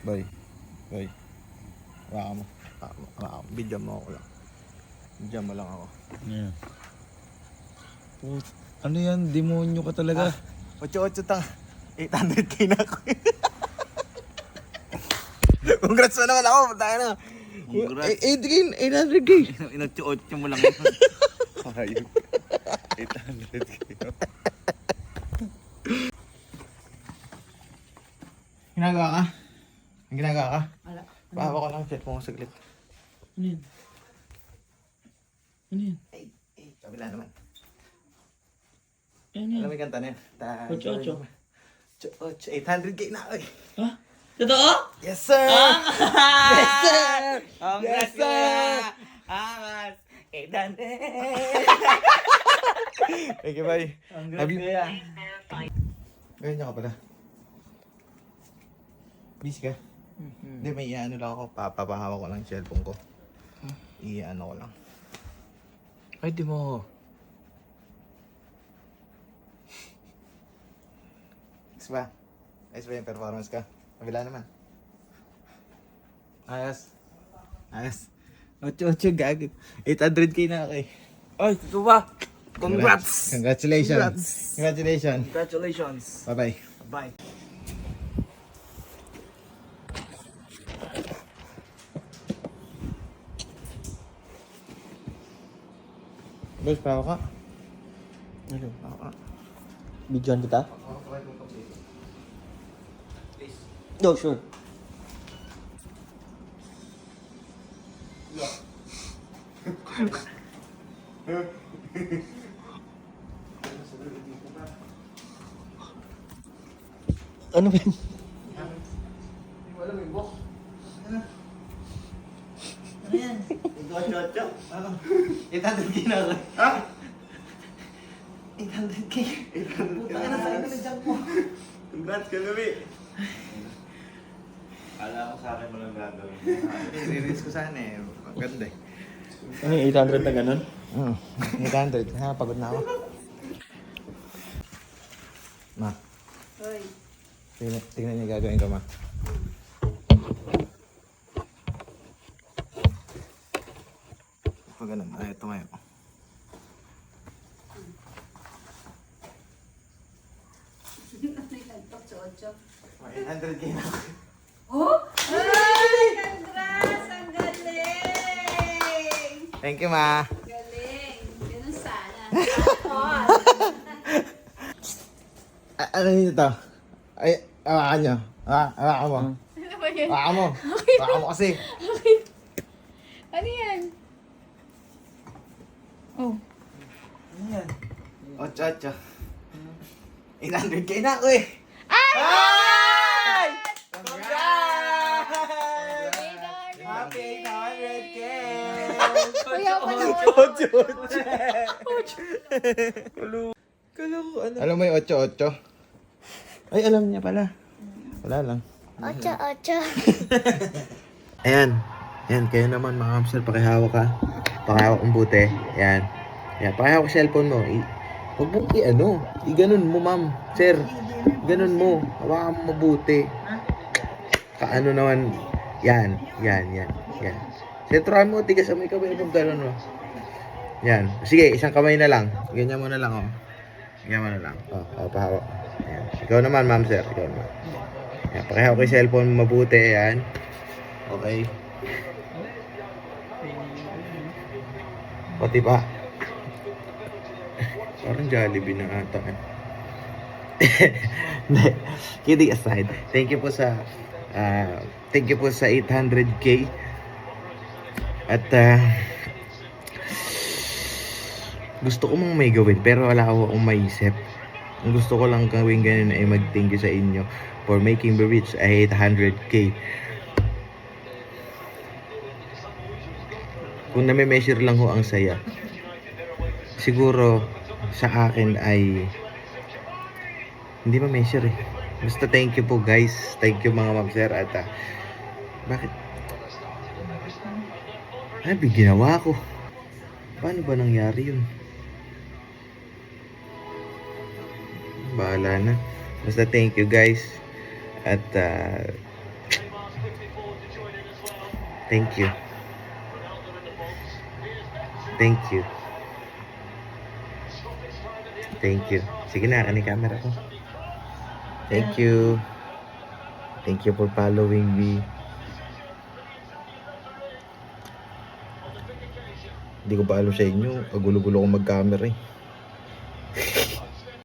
Boy. Boy. Waka mo. Waka mo. Video mo ako lang. Video mo lang ako. Yeah. Put- ano yan? Demonyo ka talaga. 8-8 tang. 800k na ako. Congrats mo naman ako. Tayo na. Congrats. Eh, 800k. Inotyo-otyo mo lang yun. Ayun. 800 kayo. Ginagawa ka? Ginagawa ka? Wala. Pahawa ko lang cellphone ko saglit. Ano yan? Ano yan? Ay, ay, kabila naman. Ano Alam yan? mo yung kanta na yan? Ta- Ocho, ocho. Ocho, ocho. 800k na eh. Ha? Totoo? Yes, sir! yes, sir! Ang Yes, sir! Angas! Edante! Thank you, bye. Ang Love you. Ganyan ka pala. Busy ka? Hindi, may iano lang ako. Papapahawa ko lang yung cellphone ko. Iano ko lang. Ay, di mo. Ayos ba? Ayos ba yung performance ka? Kabila naman. Ayos. Ayos. 8-8 gag. 800k na ako eh. Ay, totoo ba? Congrats! Congratulations. Congrats. Congratulations. Congratulations! Bye-bye. Bye! Boss, pahawa ka. Ano? Pahawa ka. Bidyoan kita? No, sure. ano ba yun? Oo. 800k ano? na ako. Ha? 800k. 800k. Puta ka na sa akin ng junk mo. Congrats, Kalumi. Kala ko sa mo lang gagawin. I-release ko sana eh. Maganda eh. Ano 800 na ganun? Hmm. Oo. 800. Ha, pagod na ako. Ma. Hoy. Tingnan, tingnan niya gagawin ko, Ma. Pag ganun, ay, tumayo. ano otso? 800k na ako. Oh! Ay! Congrats! Ang galing! Thank you, ma. Galing! Ganun sana. A- ano yun ito? Ay, awakan nyo. Awa- Awakan mo. Ano ba yun? Awakan mo. Awakan mo kasi. Ano yan? Oh. Ocho, ocho. 800k na ako eh. Ay! Congrats! Happy 800k! Kuya pa na Ocho, ocho. Kala ko ano. Alam mo yung ocho, ocho? Ay, alam niya pala. Wala lang. Ocho, ocho. Ayan. Ayan, kayo naman mga kamsel, pakihawak ka. Pakihawak ang buti. Ayan. Ayan, pakihawak cellphone mo. I Huwag mo i-ano. I-ganon mo, ma'am. Sir, ganon mo. Hawakan mo mabuti. Kaano naman. Yan, yan, yan, yan. Sentruhan mo, tigas mo ikaw yung ganon mo. Yan. Sige, isang kamay na lang. Ganyan mo na lang, oh. Ganyan mo na lang. Oh, oh pahawak. Ayan. Ikaw naman, ma'am, sir. Ikaw naman. Ayan, pakihawak ko yung cellphone mo mabuti. Ayan. Okay. Pati pa. Parang Jollibee na ata. eh. Kidding aside. Thank you po sa ah, thank you po sa 800k. At ah, gusto ko mang may gawin pero wala ako akong maisip. Ang gusto ko lang gawin ganun ay mag-thank you sa inyo for making me reach a 800k. Kung nami-measure lang ho ang saya, siguro sa akin ay hindi ma-measure eh. Basta thank you po guys. Thank you mga ma'am sir at ah, bakit ano ba ginawa ko? Paano ba nangyari yun? Bahala na. Basta thank you guys. At ah, Thank you. Thank you. Thank you. Sige na, kanin camera ko. Thank you. Thank you for following me. Hindi ko pa alam sa inyo. Agulo-gulo ko mag-camera eh.